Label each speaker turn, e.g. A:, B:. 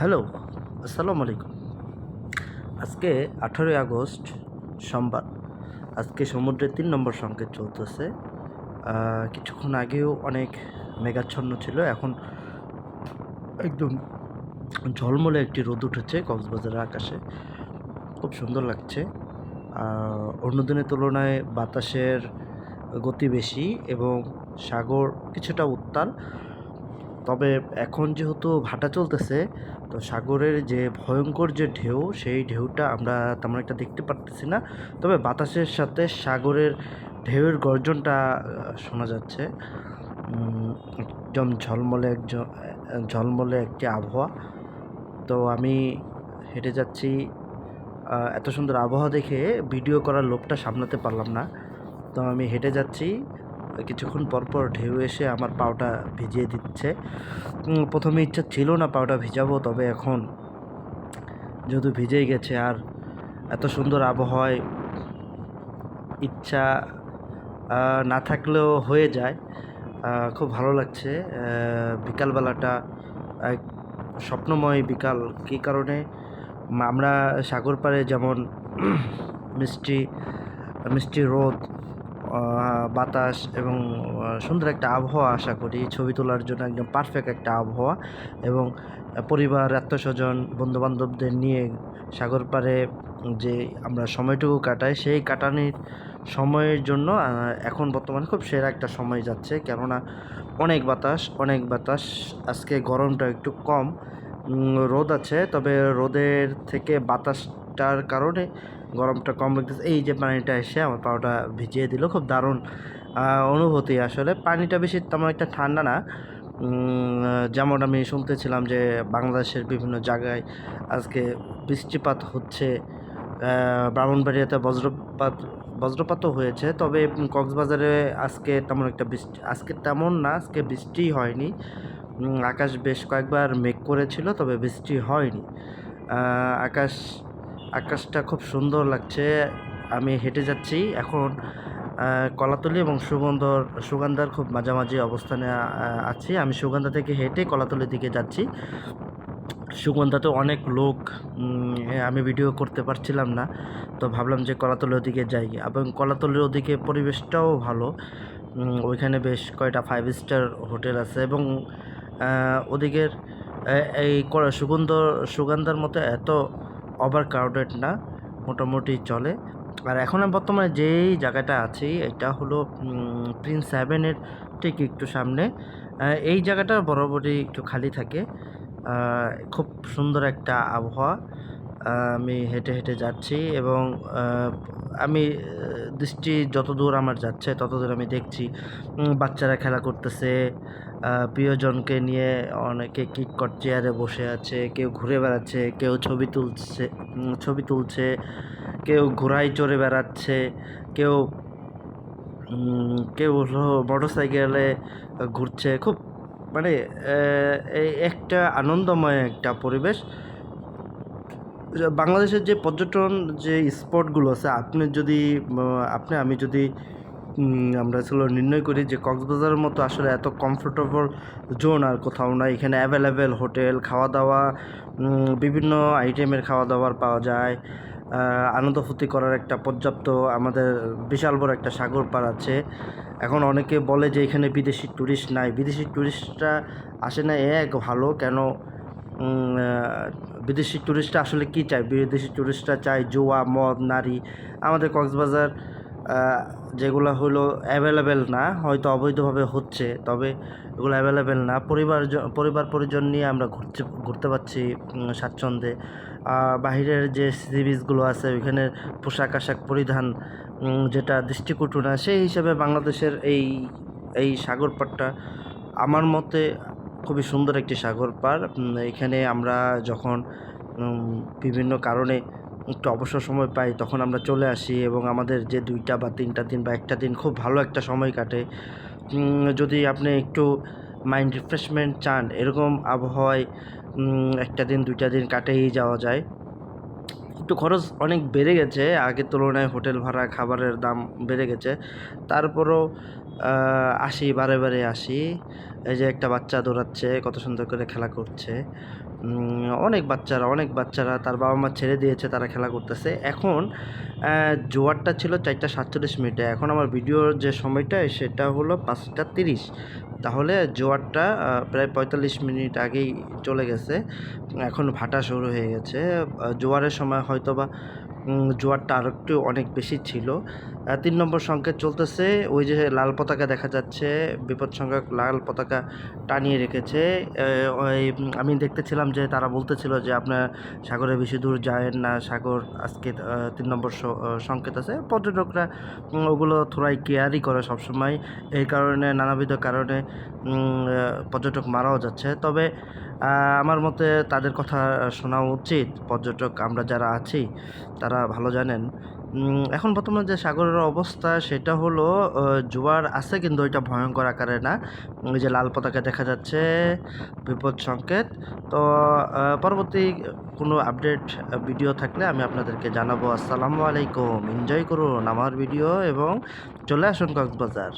A: Hello, আসসালামু আলাইকুম। আজকে আঠারোই আগস্ট, সোমবার। আজকে সমুদ্রের তিন নম্বর সংকেত চলতেছে। কিছুক্ষণ আগেও অনেক মেঘাচ্ছন্ন ছিল, এখন একদম ঝলমলে একটি রোদ উঠেছে কক্সবাজারের আকাশে। খুব সুন্দর লাগছে। অন্য দিনের তুলনায় বাতাসের গতি বেশি এবং সাগর কিছুটা উত্তাল। তবে এখন যেহেতু ভাটা চলতেছে, তো সাগরের যে ভয়ঙ্কর যে ঢেউ, সেই ঢেউটা আমরা তেমন একটা দেখতে পারতেছি না। তবে বাতাসের সাথে সাগরের ঢেউয়ের গর্জনটা শোনা যাচ্ছে। একদম ঝলমলে একজন ঝলমলে একটি আবহাওয়া। তো আমি হেঁটে যাচ্ছি এত সুন্দর আবহাওয়া দেখে ভিডিও করার লোভটা সামলাতে পারলাম না। তো আমি হেঁটে যাচ্ছি কিছুক্ষণ পর পর ঢেউ এসে আমার পাওটা ভিজিয়ে দিচ্ছে। প্রথমে ইচ্ছা ছিল না পাওটা ভিজাবো, তবে এখন যেহেতু ভিজেই গেছে আর এত সুন্দর আবহাওয়ায় ইচ্ছা না থাকলেও হয়ে যায় খুব ভালো লাগছে। বিকালবেলাটা এক স্বপ্নময় বিকাল। কী কারণে? আমরা সাগর পাড়ে যেমন মিষ্টি মিষ্টি রোদ বাতাস এবং সুন্দর একটা আবহাওয়া আশা করি। ছবি তোলার জন্য একদম পারফেক্ট একটা আবহাওয়া এবং পরিবার আত্মস্বজন বন্ধুবান্ধবদের নিয়ে সাগর পাড়ে যে আমরা সময়টুকু কাটাই, সেই কাটানির সময়ের জন্য এখন বর্তমানে খুব সেরা একটা সময় যাচ্ছে। কেননা অনেক বাতাস অনেক বাতাস, আজকে গরমটা একটু কম রোদ আছে, তবে রোদের থেকে বাতাসটার কারণে গরমটা কম লাগতেছে। এই যে পানিটা এসে আমার পাওটা ভিজিয়ে দিল, খুব দারুণ অনুভূতি আসলে। পানিটা বেশি তেমন একটা ঠান্ডা না। যেমন আমি শুনতেছিলাম যে বাংলাদেশের বিভিন্ন জায়গায় আজকে বৃষ্টিপাত হচ্ছে ব্রাহ্মণবাড়িয়াতে বজ্রপাত, বজ্রপাতও হয়েছে। তবে কক্সবাজারে আজকে তেমন একটা বৃষ্টি, আজকে তেমন না, আজকে বৃষ্টি হয়নি। আকাশ বেশ কয়েকবার মেঘ করেছিল, তবে বৃষ্টি হয়নি। আকাশ আকাশটা খুব সুন্দর লাগছে। আমি হেঁটে যাচ্ছি। এখন কলাতলি এবং সুগন্ধর, সুগন্ধার খুব মাঝামাঝি অবস্থানে আছি। আমি সুগন্ধা থেকে হেঁটে কলাতলির দিকে যাচ্ছি। সুগন্ধাতে অনেক লোক আমি ভিডিও করতে পারছিলাম না। তো ভাবলাম যে কলাতলির ওদিকে যাই। এবং কলাতলির ওদিকে পরিবেশটাও ভালো। ওইখানে বেশ কয়টা ফাইভ স্টার হোটেল আছে এবং ওদিকের এই সুগন্ধ, সুগন্ধার মতো এত ওভার ক্রাউডেড না, মোটামুটি চলে। আর এখন বর্তমানে যেই জায়গাটা আছি, এটা হলো প্রিন্স সেভেনের ঠিক একটু সামনে। এই জায়গাটা বরাবরই একটু খালি থাকে। খুব সুন্দর একটা আবহাওয়া। আমি হেঁটে হেঁটে যাচ্ছি এবং আমি দৃষ্টি যত দূর আমার যাচ্ছে তত দূর আমি দেখছি বাচ্চারা খেলা করতেছে প্রিয়জনকে নিয়ে অনেকে কিটকট চেয়ারে বসে আছে, কেউ ঘুরে বেড়াচ্ছে, কেউ ছবি তুলছে ছবি তুলছে, কেউ ঘোড়ায় চড়ে বেড়াচ্ছে, কেউ কেউ মোটর সাইকেলে ঘুরছে, খুব মানে এই একটা আনন্দময় একটা পরিবেশ। বাংলাদেশের যে পর্যটন যে স্পটগুলো আছে, আপনি যদি আপনি, আমি যদি আমরা আসলে নির্ণয় করি যে কক্সবাজারের মতো আসলে এত কমফোর্টেবল জোন আর কোথাও নাই। এখানে অ্যাভেলেবেল হোটেল খাওয়া দাওয়া বিভিন্ন আইটেমের খাওয়া দাওয়ার পাওয়া যায়। আনন্দ ফুর্তি করার একটা পর্যাপ্ত আমাদের বিশাল বড় একটা সাগর পার আছে। এখন অনেকে বলে যে এখানে বিদেশি ট্যুরিস্ট নাই। বিদেশি ট্যুরিস্টরা আসে না। এ এক ভালো। কেন? বিদেশি ট্যুরিস্টরা আসলে কি চায়? বিদেশি ট্যুরিস্টরা চায় জুয়া, মদ, নারী। আমাদের কক্সবাজার যেগুলো হলো অ্যাভেলেবেল না, হয়তো অবৈধভাবে হচ্ছে, তবে এগুলো অ্যাভেলেবেল না। পরিবার পরিবার পরিজন নিয়ে আমরা ঘুরতে ঘুরতে পারছি স্বাচ্ছন্দ্যে। বাহিরের যে সি বিচগুলো আছে, ওইখানে পোশাক আশাক পরিধান যেটা দৃষ্টিকটু না, সেই হিসাবে বাংলাদেশের এই এই সাগরপাটটা আমার মতে খুবই সুন্দর একটি সাগর পার। এখানে আমরা যখন বিভিন্ন কারণে একটু অবসর সময় পাই, তখন আমরা চলে আসি এবং আমাদের যে দুইটা বা তিনটা দিন বা একটা দিন খুব ভালো একটা সময় কাটে। যদি আপনি একটু মাইন্ড রিফ্রেশমেন্ট চান, এরকম আবহাওয়ায় একটা দিন, দুইটা দিন কাটেই যাওয়া যায়। একটু খরচ অনেক বেড়ে গেছে। আগের তুলনায় হোটেল ভাড়া, খাবারের দাম বেড়ে গেছে। তারপরও আসি, বারে বারে আসি। এই যে একটা বাচ্চা দৌড়াচ্ছে, কত সুন্দর করে খেলা করছে। অনেক বাচ্চারা অনেক বাচ্চারা তার বাবা মা ছেড়ে দিয়েছে, তারা খেলা করতেছে। এখন জোয়ারটা ছিল চারটা সাতচল্লিশ মিনিটে। এখন আমার ভিডিওর যে সময়টা, সেটা হলো পাঁচটা তিরিশ। তাহলে জোয়ারটা প্রায় পঁয়তাল্লিশ মিনিট আগেই চলে গেছে। এখন ভাটা শুরু হয়ে গেছে। জোয়ারের সময় হয়তো বা জোয়ারটা আর একটু অনেক বেশি ছিল। তিন নম্বর সংকেত চলতেছে, ওই যে লাল পতাকা দেখা যাচ্ছে, বিপদ সংখ্যক লাল পতাকা টানিয়ে রেখেছে। ওই, আমি দেখতেছিলাম যে তারা বলতেছিল যে আপনার সাগরে বেশি দূর যায়েন না, সাগর আজকে তিন নম্বর সংকেত আছে। পর্যটকরা ওগুলো থোড়াই কেয়ারই করে সবসময়। এই কারণে, নানাবিধ কারণে পর্যটক মারাও যাচ্ছে। তবে আমার মতে তাদের কথা শোনা উচিত। পর্যটক, আমরা যারা আছি, তারা ভালো জানেন। এখন বর্তমানে যে সাগরের অবস্থা, সেটা হলো জোয়ার আছে কিন্তু ওইটা ভয়ঙ্কর আকারে না। ওই যে লাল পতাকা দেখা যাচ্ছে, বিপদ সংকেত। তো পরবর্তী কোনো আপডেট ভিডিও থাকলে আমি আপনাদেরকে জানাব। আসসালামু আলাইকুম। এনজয় করুন আমার ভিডিও এবং চলে আসুন কক্সবাজার।